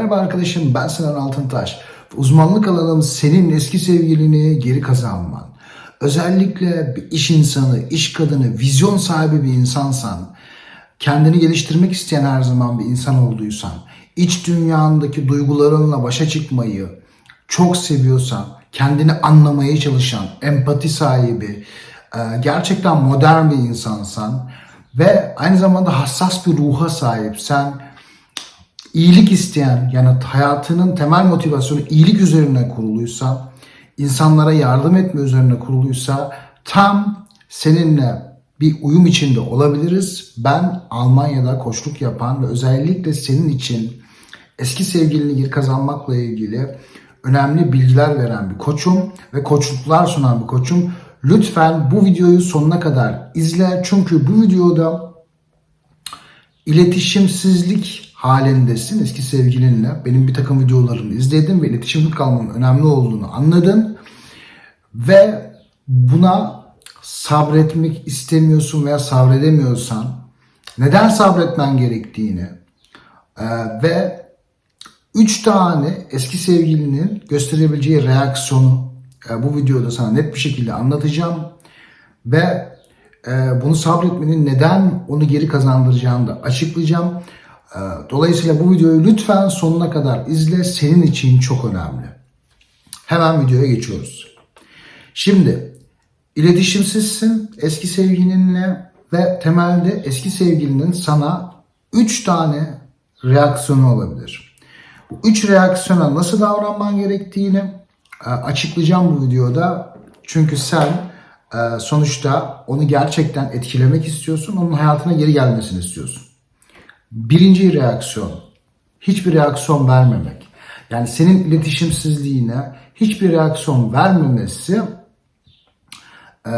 Merhaba arkadaşım ben Sinan Altıntaş. Uzmanlık alanım senin eski sevgilini geri kazanman. Özellikle bir iş insanı, iş kadını, vizyon sahibi bir insansan, kendini geliştirmek isteyen her zaman bir insan olduysan, iç dünyandaki duygularınla başa çıkmayı çok seviyorsan, kendini anlamaya çalışan, empati sahibi, e, gerçekten modern bir insansan ve aynı zamanda hassas bir ruha sahipsen, iyilik isteyen yani hayatının temel motivasyonu iyilik üzerine kuruluysa, insanlara yardım etme üzerine kuruluysa tam seninle bir uyum içinde olabiliriz. Ben Almanya'da koçluk yapan ve özellikle senin için eski sevgilini geri kazanmakla ilgili önemli bilgiler veren bir koçum ve koçluklar sunan bir koçum. Lütfen bu videoyu sonuna kadar izle. Çünkü bu videoda iletişimsizlik halindesin eski sevgilinle. Benim bir takım videolarımı izledin ve iletişimli kalmanın önemli olduğunu anladın. Ve buna sabretmek istemiyorsun veya sabredemiyorsan neden sabretmen gerektiğini e, ve üç tane eski sevgilinin gösterebileceği reaksiyonu e, bu videoda sana net bir şekilde anlatacağım ve e, bunu sabretmenin neden onu geri kazandıracağını da açıklayacağım. E, dolayısıyla bu videoyu lütfen sonuna kadar izle. Senin için çok önemli. Hemen videoya geçiyoruz. Şimdi iletişimsizsin eski sevgilinle ve temelde eski sevgilinin sana 3 tane reaksiyonu olabilir. Bu 3 reaksiyona nasıl davranman gerektiğini e, açıklayacağım bu videoda. Çünkü sen e, sonuçta onu gerçekten etkilemek istiyorsun. Onun hayatına geri gelmesini istiyorsun. Birinci reaksiyon hiçbir reaksiyon vermemek. Yani senin iletişimsizliğine hiçbir reaksiyon vermemesi e,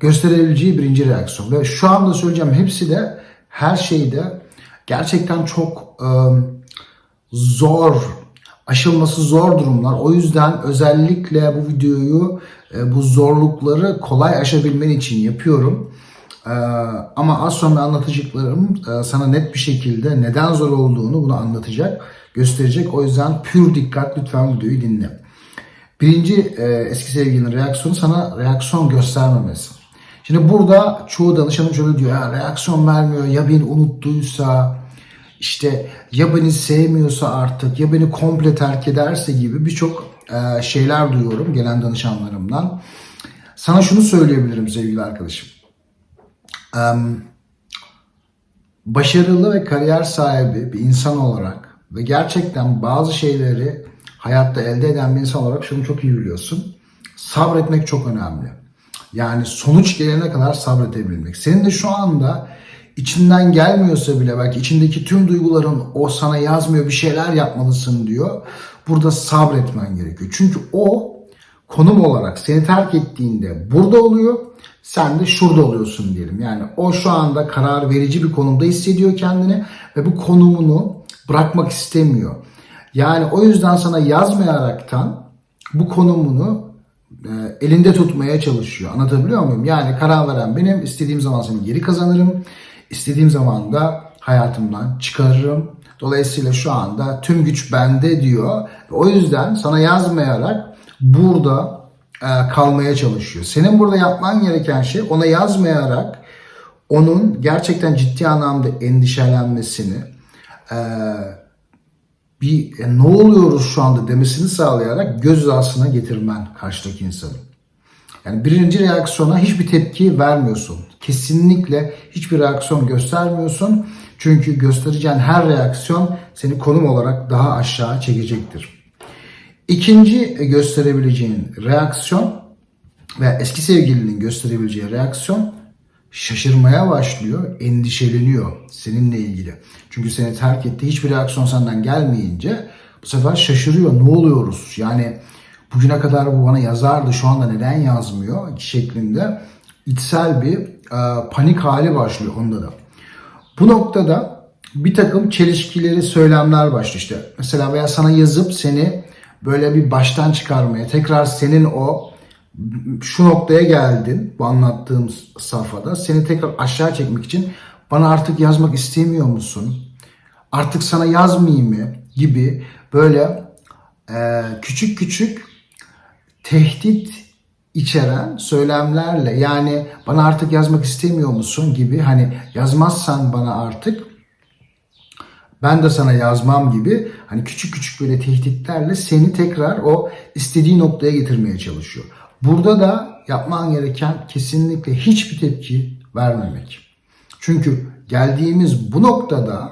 gösterebileceği birinci reaksiyon. Ve şu anda söyleyeceğim hepsi de her şeyde gerçekten çok e, zor, aşılması zor durumlar. O yüzden özellikle bu videoyu e, bu zorlukları kolay aşabilmen için yapıyorum. E, ama az sonra anlatacaklarım e, sana net bir şekilde neden zor olduğunu bunu anlatacak, gösterecek. O yüzden pür dikkat lütfen videoyu dinle. Birinci e, eski sevgilinin reaksiyonu sana reaksiyon göstermemesi. Şimdi burada çoğu danışanım şöyle diyor ya reaksiyon vermiyor ya beni unuttuysa işte ya beni sevmiyorsa artık ya beni komple terk ederse gibi birçok e, şeyler duyuyorum gelen danışanlarımdan. Sana şunu söyleyebilirim sevgili arkadaşım. Başarılı ve kariyer sahibi bir insan olarak ve gerçekten bazı şeyleri hayatta elde eden bir insan olarak şunu çok iyi biliyorsun. Sabretmek çok önemli. Yani sonuç gelene kadar sabredebilmek. Senin de şu anda içinden gelmiyorsa bile belki içindeki tüm duyguların o sana yazmıyor bir şeyler yapmalısın diyor. Burada sabretmen gerekiyor. Çünkü o konum olarak seni terk ettiğinde burada oluyor. Sen de şurada oluyorsun diyelim. Yani o şu anda karar verici bir konumda hissediyor kendini ve bu konumunu bırakmak istemiyor. Yani o yüzden sana yazmayaraktan bu konumunu e, elinde tutmaya çalışıyor. Anlatabiliyor muyum? Yani karar veren benim. istediğim zaman seni geri kazanırım. İstediğim zaman da hayatımdan çıkarırım. Dolayısıyla şu anda tüm güç bende diyor. O yüzden sana yazmayarak burada e, kalmaya çalışıyor. Senin burada yapman gereken şey ona yazmayarak onun gerçekten ciddi anlamda endişelenmesini, e, bir e, ne oluyoruz şu anda demesini sağlayarak göz hizasına getirmen karşıdaki insanı. Yani birinci reaksiyona hiçbir tepki vermiyorsun. Kesinlikle hiçbir reaksiyon göstermiyorsun. Çünkü göstereceğin her reaksiyon seni konum olarak daha aşağı çekecektir. İkinci gösterebileceğin reaksiyon ve eski sevgilinin gösterebileceği reaksiyon şaşırmaya başlıyor, endişeleniyor seninle ilgili. Çünkü seni terk etti, hiçbir reaksiyon senden gelmeyince bu sefer şaşırıyor. Ne oluyoruz? Yani bugüne kadar bu bana yazardı, şu anda neden yazmıyor şeklinde içsel bir e, panik hali başlıyor onda da. Bu noktada bir takım çelişkileri söylemler başlıyor işte. Mesela veya sana yazıp seni böyle bir baştan çıkarmaya, tekrar senin o şu noktaya geldin bu anlattığım safhada. Seni tekrar aşağı çekmek için bana artık yazmak istemiyor musun? Artık sana yazmayayım mı? gibi böyle e, küçük küçük tehdit içeren söylemlerle yani bana artık yazmak istemiyor musun gibi hani yazmazsan bana artık ben de sana yazmam gibi hani küçük küçük böyle tehditlerle seni tekrar o istediği noktaya getirmeye çalışıyor. Burada da yapman gereken kesinlikle hiçbir tepki vermemek. Çünkü geldiğimiz bu noktada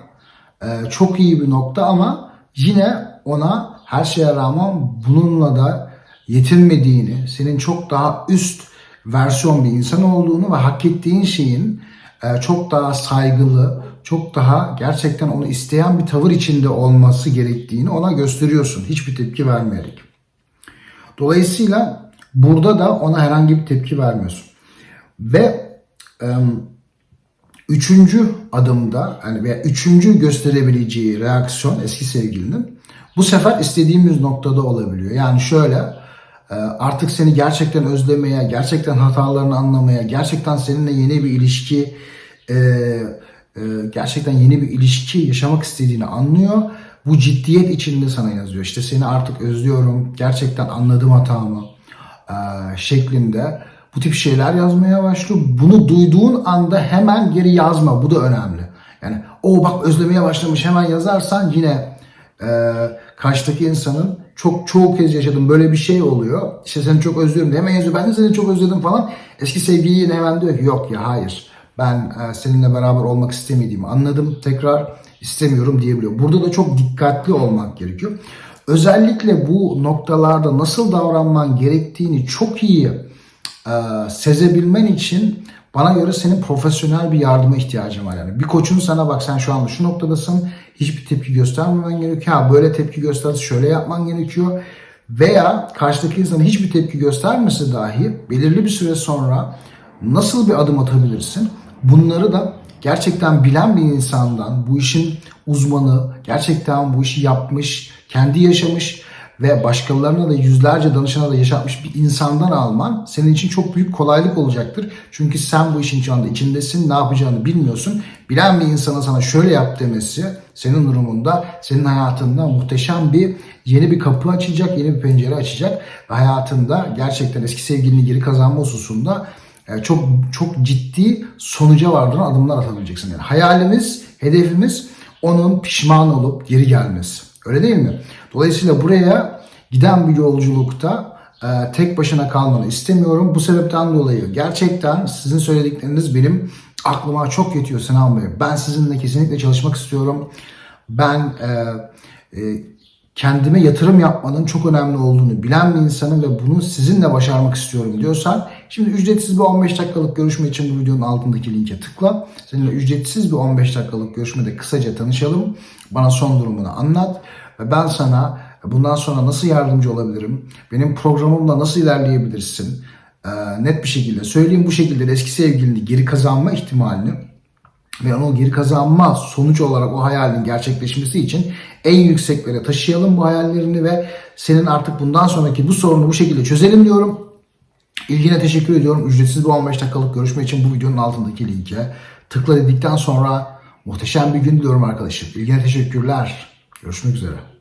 e, çok iyi bir nokta ama yine ona her şeye rağmen bununla da yetinmediğini, senin çok daha üst versiyon bir insan olduğunu ve hak ettiğin şeyin e, çok daha saygılı, çok daha gerçekten onu isteyen bir tavır içinde olması gerektiğini ona gösteriyorsun. Hiçbir tepki vermeyerek. Dolayısıyla burada da ona herhangi bir tepki vermiyorsun. Ve e, üçüncü adımda yani veya üçüncü gösterebileceği reaksiyon eski sevgilinin bu sefer istediğimiz noktada olabiliyor. Yani şöyle e, artık seni gerçekten özlemeye, gerçekten hatalarını anlamaya, gerçekten seninle yeni bir ilişki e, gerçekten yeni bir ilişki yaşamak istediğini anlıyor. Bu ciddiyet içinde sana yazıyor. İşte seni artık özlüyorum, gerçekten anladım hatamı e, şeklinde bu tip şeyler yazmaya başlıyor. Bunu duyduğun anda hemen geri yazma. Bu da önemli. Yani o bak özlemeye başlamış hemen yazarsan yine e, karşıdaki insanın çok çoğu kez yaşadım böyle bir şey oluyor. İşte seni çok özlüyorum diye hemen yazıyor. Ben de seni çok özledim falan. Eski sevgili yine hemen diyor ki yok ya hayır. Ben e, seninle beraber olmak istemediğimi anladım. Tekrar istemiyorum diyebiliyor. Burada da çok dikkatli olmak gerekiyor. Özellikle bu noktalarda nasıl davranman gerektiğini çok iyi e, sezebilmen için bana göre senin profesyonel bir yardıma ihtiyacın var. Yani bir koçun sana bak sen şu anda şu noktadasın hiçbir tepki göstermemen gerekiyor. Ha böyle tepki gösterse şöyle yapman gerekiyor. Veya karşıdaki insana hiçbir tepki göstermesi dahi belirli bir süre sonra nasıl bir adım atabilirsin? Bunları da gerçekten bilen bir insandan, bu işin uzmanı, gerçekten bu işi yapmış, kendi yaşamış ve başkalarına da yüzlerce danışana da yaşatmış bir insandan alman senin için çok büyük kolaylık olacaktır. Çünkü sen bu işin şu anda içindesin, ne yapacağını bilmiyorsun. Bilen bir insana sana şöyle yap demesi senin durumunda senin hayatında muhteşem bir yeni bir kapı açacak, yeni bir pencere açacak ve hayatında gerçekten eski sevgilini geri kazanma hususunda çok çok ciddi sonuca vardıran adımlar atabileceksin. Yani hayalimiz, hedefimiz onun pişman olup geri gelmesi. Öyle değil mi? Dolayısıyla buraya giden bir yolculukta e, tek başına kalmanı istemiyorum. Bu sebepten dolayı gerçekten sizin söyledikleriniz benim aklıma çok yetiyor Sinan Bey. Ben sizinle kesinlikle çalışmak istiyorum. Ben e, e, kendime yatırım yapmanın çok önemli olduğunu bilen bir insanım ve bunu sizinle başarmak istiyorum diyorsan şimdi ücretsiz bir 15 dakikalık görüşme için bu videonun altındaki linke tıkla. Seninle ücretsiz bir 15 dakikalık görüşmede kısaca tanışalım. Bana son durumunu anlat ve ben sana bundan sonra nasıl yardımcı olabilirim? Benim programımla nasıl ilerleyebilirsin? Ee, net bir şekilde söyleyeyim bu şekilde eski sevgilini geri kazanma ihtimalini ve onu geri kazanma sonuç olarak o hayalin gerçekleşmesi için en yükseklere taşıyalım bu hayallerini ve senin artık bundan sonraki bu sorunu bu şekilde çözelim diyorum. İlgine teşekkür ediyorum. Ücretsiz bir 15 dakikalık görüşme için bu videonun altındaki linke tıkla dedikten sonra muhteşem bir gün diliyorum arkadaşım. İlgine teşekkürler. Görüşmek üzere.